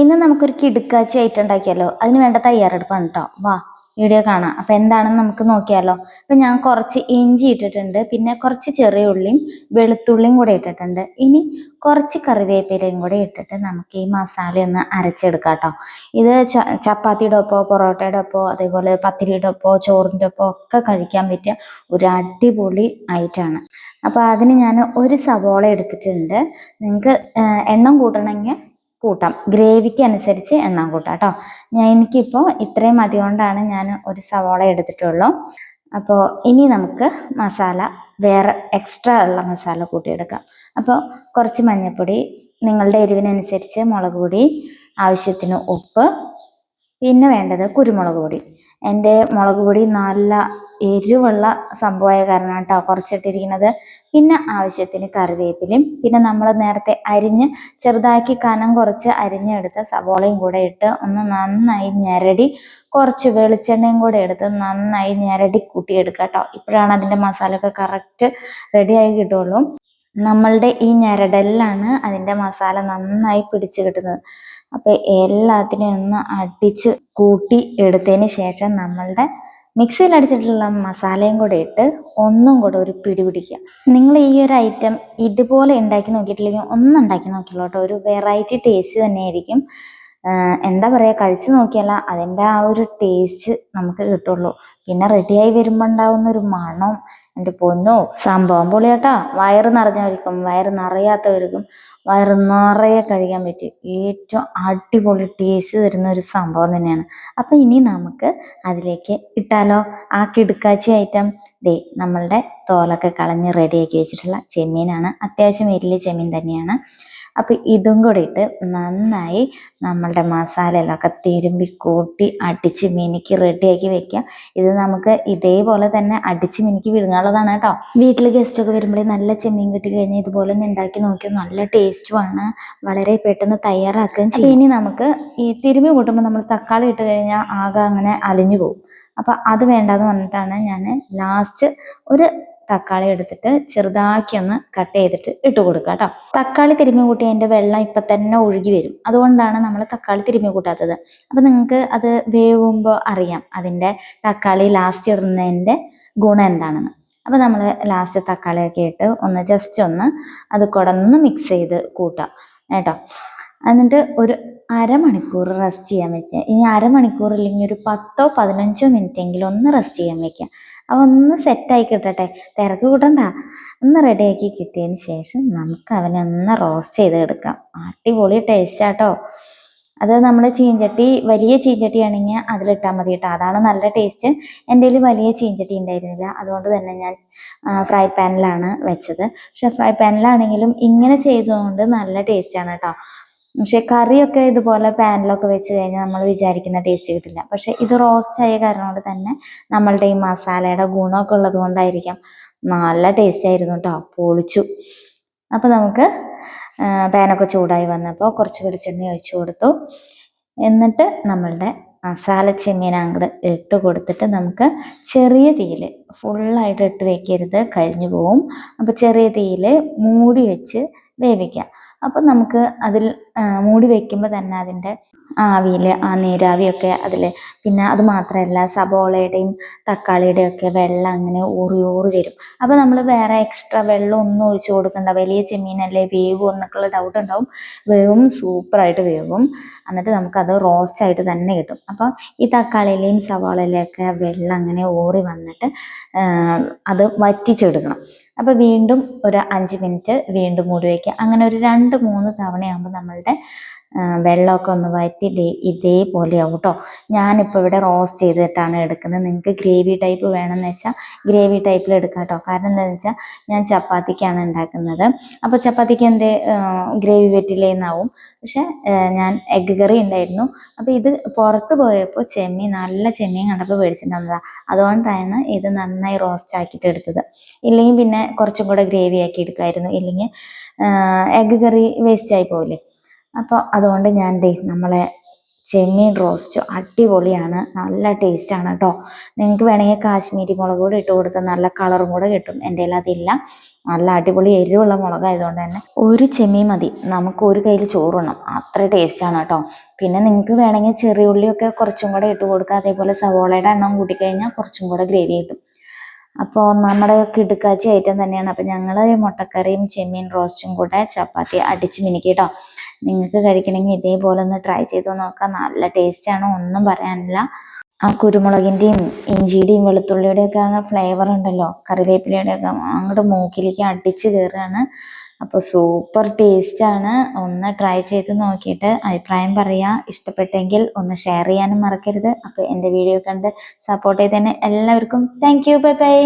ഇന്ന് നമുക്കൊരു കിടുക്കാച്ചി ഐറ്റം ഉണ്ടാക്കിയാലോ? അതിന് വേണ്ട തയ്യാറെടുപ്പാണ് കേട്ടോ വാ വീഡിയോ കാണാം. അപ്പൊ എന്താണെന്ന് നമുക്ക് നോക്കിയാലോ. അപ്പൊ ഞാൻ കുറച്ച് ഇഞ്ചി ഇട്ടിട്ടുണ്ട്. പിന്നെ കുറച്ച് ചെറിയ ഉള്ളിയും വെളുത്തുള്ളിയും കൂടെ ഇട്ടിട്ടുണ്ട്. ഇനി കുറച്ച് കറിവേപ്പിലയും കൂടെ ഇട്ടിട്ട് നമുക്ക് ഈ മസാല ഒന്ന് അരച്ചെടുക്കാം കേട്ടോ ഇത് ചപ്പാത്തിയുടെ ഒപ്പോ പൊറോട്ടയുടെ ഒപ്പോ അതേപോലെ പത്തിരിയുടെ ഒപ്പോ ചോറിന്റെ ഒപ്പോ ഒക്കെ കഴിക്കാൻ പറ്റിയ ഒരു അടിപൊളി ഐറ്റമാണ് അപ്പോൾ അതിന് ഞാൻ ഒരു സവോള എടുത്തിട്ടുണ്ട്. നിങ്ങൾക്ക് എണ്ണം കൂട്ടണമെങ്കിൽ കൂട്ടാം. ഗ്രേവിക്ക് അനുസരിച്ച് എണ്ണം കൂട്ടാം കേട്ടോ. ഞാൻ എനിക്കിപ്പോൾ ഇത്രയും മതി കൊണ്ടാണ് ഞാൻ ഒരു സവാള എടുത്തിട്ടുള്ളൂ. അപ്പോൾ ഇനി നമുക്ക് മസാല വേറെ എക്സ്ട്രാ ഉള്ള മസാല കൂട്ടിയെടുക്കാം. അപ്പോൾ കുറച്ച് മഞ്ഞൾപ്പൊടി നിങ്ങളുടെ എരിവിനനുസരിച്ച് മുളക് പൊടി ആവശ്യത്തിന് ഉപ്പ് പിന്നെ വേണ്ടത് കുരുമുളക് പൊടി. എന്റെ മുളക് പൊടി നല്ല എരിവുള്ള സംഭവമായ കാരണമാണ് കേട്ടോ കുറച്ചിട്ടിരിക്കുന്നത് പിന്നെ ആവശ്യത്തിന് കറിവേപ്പിലയും പിന്നെ നമ്മൾ നേരത്തെ അരിഞ്ഞ് ചെറുതാക്കി കനം കുറച്ച് അരിഞ്ഞെടുത്ത് സവോളയും കൂടെ ഇട്ട് ഒന്ന് നന്നായി ഞെരടി കുറച്ച് വെളിച്ചെണ്ണയും കൂടെ എടുത്ത് നന്നായി ഞെരടി കൂട്ടിയെടുക്കുക കേട്ടോ ഇപ്പോഴാണ് അതിന്റെ മസാലയൊക്കെ കറക്റ്റ് റെഡിയായി കിട്ടുള്ളൂ നമ്മളുടെ ഈ ഞെരടലിലാണ് അതിന്റെ മസാല നന്നായി പിടിച്ചു കിട്ടുന്നത്. അപ്പോൾ എല്ലാത്തിനെയും ഒന്ന് അടിച്ച് കൂട്ടി എടുത്തതിന് ശേഷം നമ്മളുടെ മിക്സിയിൽ അടിച്ചിട്ടുള്ള മസാലയും കൂടെ ഇട്ട് ഒന്നും കൂടെ ഒരു പിടി പിടിക്കുക. നിങ്ങൾ ഈ ഒരു ഐറ്റം ഇതുപോലെ ഉണ്ടാക്കി നോക്കിയിട്ടില്ലെങ്കിൽ ഒന്നും ഉണ്ടാക്കി നോക്കിയുള്ളൂ കേട്ടോ. ഒരു വെറൈറ്റി ടേസ്റ്റ് തന്നെയായിരിക്കും. എന്താ പറയുക കഴിച്ചു നോക്കിയാല അതിന്റെ ആ ഒരു ടേസ്റ്റ് നമുക്ക് കിട്ടുള്ളൂ. പിന്നെ റെഡിയായി വരുമ്പോൾ ഉണ്ടാവുന്ന ഒരു മണം എന്റെ പൊന്നോ സംഭവം പൊളിയാട്ടാ. വയറ് നിറഞ്ഞവർക്കും വയറ് നിറയാത്തവർക്കും വയറ് നിറയെ കഴിക്കാൻ പറ്റും. ഏറ്റവും അടിപൊളി ടേസ്റ്റ് തരുന്ന ഒരു സംഭവം തന്നെയാണ്. അപ്പം ഇനി നമുക്ക് അതിലേക്ക് ഇട്ടാലോ? ആ കിടുക്കാച്ചി ഐറ്റം ദേ നമ്മളുടെ തോലൊക്കെ കളഞ്ഞ് റെഡിയാക്കി വെച്ചിട്ടുള്ള ചെമ്മീനാണ്. അത്യാവശ്യം വലിയ ചെമ്മീൻ തന്നെയാണ്. അപ്പോൾ ഇതും കൂടി ഇട്ട് നന്നായി നമ്മളുടെ മസാലയിലൊക്കെ തിരുമ്പി കൂട്ടി അടിച്ച് മിനുക്കി റെഡിയാക്കി വെക്കുക. ഇത് നമുക്ക് ഇതേപോലെ തന്നെ അടിച്ച് മിനുക്കി വിഴുങ്ങാനുള്ളതാണ് കേട്ടോ. വീട്ടിൽ ഗസ്റ്റൊക്കെ വരുമ്പോഴേ നല്ല ചെമ്മീൻ കിട്ടി കഴിഞ്ഞാൽ ഇതുപോലെ ഒന്ന് ഉണ്ടാക്കി നോക്കിയാൽ നല്ല ടേസ്റ്റുമാണ് വളരെ പെട്ടെന്ന് തയ്യാറാക്കുകയും ചെയ്യും. ഇനി നമുക്ക് ഈ തിരുമ്പി കൂട്ടുമ്പോൾ നമ്മൾ തക്കാളി ഇട്ട് കഴിഞ്ഞാൽ ആകെ അങ്ങനെ അലിഞ്ഞു പോകും. അപ്പൊ അത് വേണ്ടാന്ന് പറഞ്ഞിട്ടാണ് ഞാൻ ലാസ്റ്റ് ഒരു തക്കാളി എടുത്തിട്ട് ചെറുതാക്കി ഒന്ന് കട്ട് ചെയ്തിട്ട് ഇട്ട് കൊടുക്കുക കേട്ടോ തക്കാളി തിരുമ്മി കൂട്ടി അതിന്റെ വെള്ളം ഇപ്പം തന്നെ ഒഴുകി വരും. അതുകൊണ്ടാണ് നമ്മൾ തക്കാളി തിരുമ്മി കൂട്ടാത്തത്. അപ്പം നിങ്ങൾക്ക് അത് വേവുമ്പോൾ അറിയാം അതിന്റെ തക്കാളി ലാസ്റ്റ് ഇടുന്നതിന്റെ ഗുണം എന്താണെന്ന്. അപ്പം നമ്മൾ ലാസ്റ്റ് തക്കാളിയൊക്കെ ഇട്ട് ഒന്ന് ജസ്റ്റ് ഒന്ന് അത് കുടന്ന് മിക്സ് ചെയ്ത് കൂട്ടാം. കേട്ടോ? എന്നിട്ട് ഒരു അരമണിക്കൂർ റെസ്റ്റ് ചെയ്യാൻ വെക്കുക. ഇനി അരമണിക്കൂർ ഇല്ലെങ്കിൽ ഒരു പത്തോ പതിനഞ്ചോ മിനിറ്റ് എങ്കിലും ഒന്ന് റെസ്റ്റ് ചെയ്യാൻ വെക്കുക. അപ്പോൾ ഒന്ന് സെറ്റായി കിട്ടട്ടെ. തിരക്ക് കൂട്ടണ്ട. ഒന്ന് റെഡിയാക്കി കിട്ടിയതിന് ശേഷം നമുക്ക് അവനെ ഒന്ന് റോസ്റ്റ് ചെയ്ത് എടുക്കാം അടിപൊളി ടേസ്റ്റാട്ടോ അത് നമ്മൾ ചീഞ്ചട്ടി വലിയ ചീഞ്ചട്ടി ആണെങ്കിൽ അതിലിട്ടാൽ മതി കേട്ടോ. അതാണ് നല്ല ടേസ്റ്റ് എന്റെ വലിയ ചീഞ്ചട്ടി ഉണ്ടായിരുന്നില്ല. അതുകൊണ്ട് തന്നെ ഞാൻ ഫ്രൈ പാനിലാണ് വെച്ചത്. പക്ഷെ ഫ്രൈ പാനിലാണെങ്കിലും ഇങ്ങനെ ചെയ്തതുകൊണ്ട് നല്ല ടേസ്റ്റാണ് കേട്ടോ. പക്ഷെ കറിയൊക്കെ ഇതുപോലെ പാനിലൊക്കെ വെച്ച് കഴിഞ്ഞാൽ നമ്മൾ വിചാരിക്കുന്ന ടേസ്റ്റ് കിട്ടില്ല. പക്ഷെ ഇത് റോസ്റ്റ് ആയ കാരണം കൊണ്ട് തന്നെ നമ്മളുടെ ഈ മസാലയുടെ ഗുണമൊക്കെ ഉള്ളത് കൊണ്ടായിരിക്കാം. നല്ല ടേസ്റ്റ് ആയിരുന്നു കേട്ടോ പൊളിച്ചു. അപ്പോൾ നമുക്ക് പാനൊക്കെ ചൂടായി വന്നപ്പോൾ കുറച്ച് വെളിച്ചെണ്ണ ഒഴിച്ചു കൊടുത്തു. എന്നിട്ട് നമ്മളുടെ മസാല ചെമ്മീൻ അങ്ങോട്ട് ഇട്ട് കൊടുത്തിട്ട് നമുക്ക് ചെറിയ തീയിൽ ഫുള്ളായിട്ട് ഇട്ട് വെക്കരുത് കരിഞ്ഞു പോവും. അപ്പോൾ ചെറിയ തീയിൽ മൂടി വെച്ച് വേവിക്കാം. അപ്പം നമുക്ക് അതിൽ മൂടി വെക്കുമ്പോൾ തന്നെ അതിന്റെ ആവിയിൽ ആ നീരാവിയൊക്കെ അതിൽ പിന്നെ അത് മാത്രമല്ല സബോളയുടെയും തക്കാളിയുടെയും ഒക്കെ വെള്ളം അങ്ങനെ ഊറി ഊറി വരും. അപ്പോൾ നമ്മൾ വേറെ എക്സ്ട്രാ വെള്ളം ഒന്നും ഒഴിച്ചു കൊടുക്കണ്ട. വലിയ ചെമ്മീനല്ലേ വേവും എന്നൊക്കെയുള്ള ഡൗട്ട് ഉണ്ടാവും. വേവും സൂപ്പറായിട്ട് വേവും. എന്നിട്ട് നമുക്കത് റോസ്റ്റ് ആയിട്ട് തന്നെ കിട്ടും. അപ്പോൾ ഈ തക്കാളിയിലെയും സവാളയിലെയൊക്കെ വെള്ളം അങ്ങനെ ഊറി വന്നിട്ട് അത് വറ്റിച്ചെടുക്കണം. അപ്പോൾ വീണ്ടും ഒരു അഞ്ച് മിനിറ്റ് വീണ്ടും മൂടി വയ്ക്കുക അങ്ങനെ ഒരു രണ്ട് മൂന്ന് തവണയാകുമ്പോൾ നമ്മളുടെ വെള്ളമൊക്കെ ഒന്ന് വറ്റി ഇതേ ഇതേപോലെ ആവും കേട്ടോ ഞാനിപ്പോൾ ഇവിടെ റോസ്റ്റ് ചെയ്തിട്ടാണ് എടുക്കുന്നത്. നിങ്ങൾക്ക് ഗ്രേവി ടൈപ്പ് വേണമെന്ന് വെച്ചാൽ ഗ്രേവി ടൈപ്പിൽ എടുക്കാം കേട്ടോ കാരണം എന്താണെന്ന് വെച്ചാൽ ഞാൻ ചപ്പാത്തിക്കാണ് ഉണ്ടാക്കുന്നത്. അപ്പോൾ ചപ്പാത്തിക്ക് എന്തേ ഗ്രേവി പറ്റില്ലേന്നാവും. പക്ഷെ ഞാൻ എഗ്ഗ് കറി ഉണ്ടായിരുന്നു. അപ്പോൾ ഇത് പുറത്ത് പോയപ്പോൾ ചെമ്മീൻ നല്ല ചെമ്മീൻ കണ്ടപ്പോൾ മേടിച്ചിട്ടുണ്ടാകുന്നതാണ് അതുകൊണ്ടാണ് ഇത് നന്നായി റോസ്റ്റ് ആക്കിയിട്ട് എടുത്തത്. ഇല്ലെങ്കിൽ പിന്നെ കുറച്ചും കൂടെ ഗ്രേവി ആക്കി എടുക്കായിരുന്നു. ഇല്ലെങ്കിൽ എഗ്ഗ് കറി വേസ്റ്റ് ആയി പോവില്ലേ? അപ്പോൾ അതുകൊണ്ട് ഞാൻ ദേ നമ്മളെ ചെമ്മീൻ റോസ്റ്റ് അടിപൊളിയാണ്. നല്ല ടേസ്റ്റാണ് കേട്ടോ നിങ്ങൾക്ക് വേണമെങ്കിൽ കാശ്മീരി മുളക് കൂടെ ഇട്ട് കൊടുത്താൽ നല്ല കളറും കൂടെ കിട്ടും. എന്റെ കയ്യിൽ അതില്ല. നല്ല അടിപൊളി എരിവുള്ള മുളകായതുകൊണ്ട് തന്നെ. ഒരു ചെമ്മീൻ മതി. നമുക്ക് ഒരു കയ്യിൽ ചോറുണം അത്ര ടേസ്റ്റാണ് കേട്ടോ പിന്നെ നിങ്ങൾക്ക് വേണമെങ്കിൽ ചെറിയ ഉള്ളിയൊക്കെ കുറച്ചും കൂടെ ഇട്ട് കൊടുക്കുക അതേപോലെ സവോളയുടെ എണ്ണം കൂട്ടിക്കഴിഞ്ഞാൽ കുറച്ചും കൂടെ ഗ്രേവി കിട്ടും. അപ്പോൾ നമ്മുടെ കിടുക്കാച്ചി ഐറ്റം തന്നെയാണ്. അപ്പോൾ ഞങ്ങൾ മുട്ടക്കറിയും ചെമ്മീൻ റോസ്റ്റും കൂടെ ചപ്പാത്തി അടിച്ച് മിനുക്കി കേട്ടോ നിങ്ങൾക്ക് കഴിക്കണമെങ്കിൽ ഇതേപോലെ ഒന്ന് ട്രൈ ചെയ്ത് നോക്കാം. നല്ല ടേസ്റ്റ് ടേസ്റ്റാണ് ഒന്നും പറയാനില്ല. ആ കുരുമുളകിന്റെയും ഇഞ്ചിയുടെയും വെളുത്തുള്ളിയുടെയൊക്കെ ആ ഫ്ലേവർ ഉണ്ടല്ലോ. കറിവേപ്പിലയുടെയൊക്കെ അങ്ങോട്ട് മൂക്കിലേക്ക് അടിച്ച് കയറുകയാണ് അപ്പോൾ സൂപ്പർ ടേസ്റ്റാണ് ഒന്ന് ട്രൈ ചെയ്ത് നോക്കിയിട്ട് അഭിപ്രായം പറയുക ഇഷ്ടപ്പെട്ടെങ്കിൽ ഒന്ന് ഷെയർ ചെയ്യാനും മറക്കരുത്. അപ്പോൾ എന്റെ വീഡിയോ കണ്ട് സപ്പോർട്ട് ചെയ്തതിന് എല്ലാവർക്കും താങ്ക് യു ബൈ ബൈ